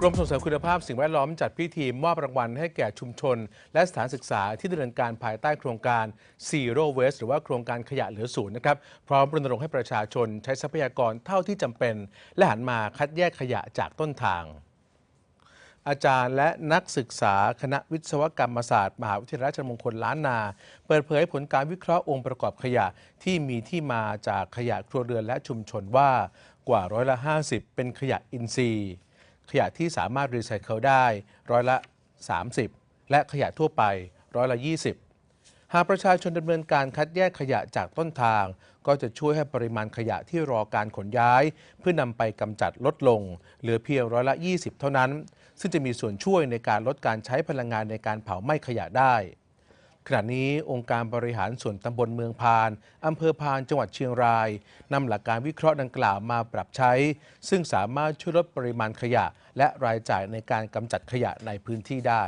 กรมส่งเสริมคุณภาพสิ่งแวดล้อมจัดพิธีมอบรางวัลให้แก่ชุมชน และสถานศึกษาที่ดำเนินการภายใต้โครงการ Zero Waste หรือว่าโครงการขยะเหลือศูนย์นะครับ พร้อมรณรงค์ให้ประชาชนใช้ทรัพยากรเท่าที่จำเป็น และหันมาคัดแยกขยะจากต้นทาง อาจารย์และนักศึกษาคณะวิศวกรรมศาสตร์ มหาวิทยาลัยราชมงคลล้านนา เปิดเผยผลการวิเคราะห์องค์ประกอบขยะที่มีที่มาจากขยะครัวเรือนและชุมชนว่า กว่าร้อยละ 50 เป็นขยะอินทรีย์ ขยะที่สามารถรีไซเคิลได้ร้อยละ 30 และขยะทั่วไปร้อยละ 20 หากประชาชนดำเนินการคัดแยกขยะจากต้นทาง ก็จะช่วยให้ปริมาณขยะที่รอการขนย้าย เพื่อนำไปกำจัดลดลง เหลือเพียงร้อยละ 20 เท่านั้น ซึ่งจะมีส่วนช่วยในการลดการใช้พลังงานในการเผาไหม้ขยะได้ ขณะนี้องค์การบริหารส่วนตำบลเมืองพานอำเภอพานจังหวัดเชียงรายนำหลักการวิเคราะห์ดังกล่าวมาปรับใช้ ซึ่งสามารถช่วยลดปริมาณขยะ และรายจ่ายในการกำจัดขยะในพื้นที่ได้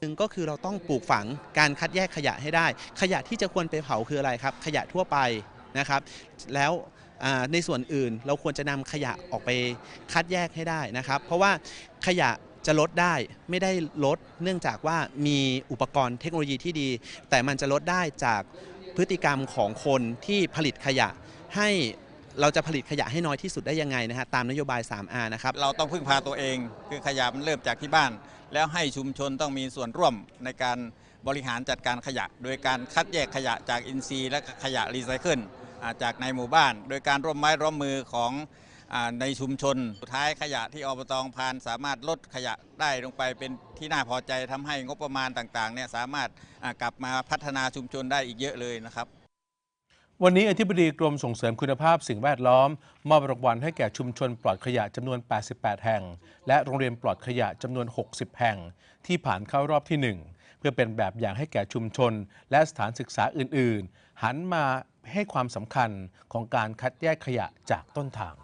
หนึ่งก็คือเราต้องปลูกฝังการคัดแยกขยะให้ได้ ขยะที่จะควรไปเผาคืออะไรครับ ขยะทั่วไปนะครับ แล้วในส่วนอื่นเราควรจะนำขยะออกไปคัดแยกให้ได้นะครับ เพราะว่าขยะ จะลดได้ไม่ได้ลดเนื่องจากว่ามีอุปกรณ์เทคโนโลยีที่ดี แต่มันจะลดได้จากพฤติกรรมของคนที่ผลิตขยะให้เราจะผลิตขยะให้น้อยที่สุดได้ยังไงนะฮะตามนโยบาย 3R นะครับ เราต้องพึ่งพาตัวเอง คือขยะมันเริ่มจากที่บ้าน แล้วให้ชุมชนต้องมีส่วนร่วมในการบริหารจัดการขยะ โดยการคัดแยกขยะจากอินทรีย์และขยะรีไซเคิลจากในหมู่บ้าน โดยการร่วมไม้ร่วมมือของ ในชุมชนสุดท้ายขยะที่อบตองพานสามารถลดขยะได้ลงไปเป็นที่น่าพอใจทำให้งบประมาณต่างๆเนี่ยสามารถกลับมาพัฒนาชุมชนได้อีกเยอะเลยนะครับวันนี้อธิบดีกรมส่งเสริมคุณภาพสิ่งแวดล้อม มอบรางวัลให้แก่ชุมชนปลอดขยะจำนวน 88 แห่ง และโรงเรียนปลอดขยะจำนวน 60 แห่ง ที่ผ่านเข้ารอบที่ 1 เพื่อเป็นแบบอย่างให้แก่ชุมชน และสถานศึกษาอื่น ๆ หันมาให้ความสำคัญของการคัดแยกขยะจากต้นทาง